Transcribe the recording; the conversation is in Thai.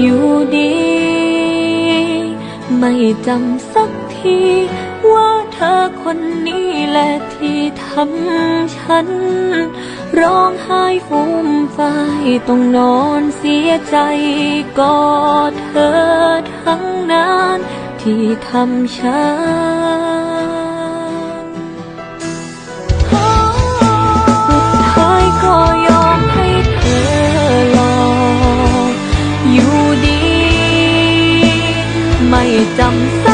อยู่ดี ไม่จำสักที ว่าเธอคนนี้แหละที่ทำฉัน ร้องไห้ฟูมฟายต้องนอนเสียใจกอดเธอทั้งนั้นที่ทำฉัน ไม่จำ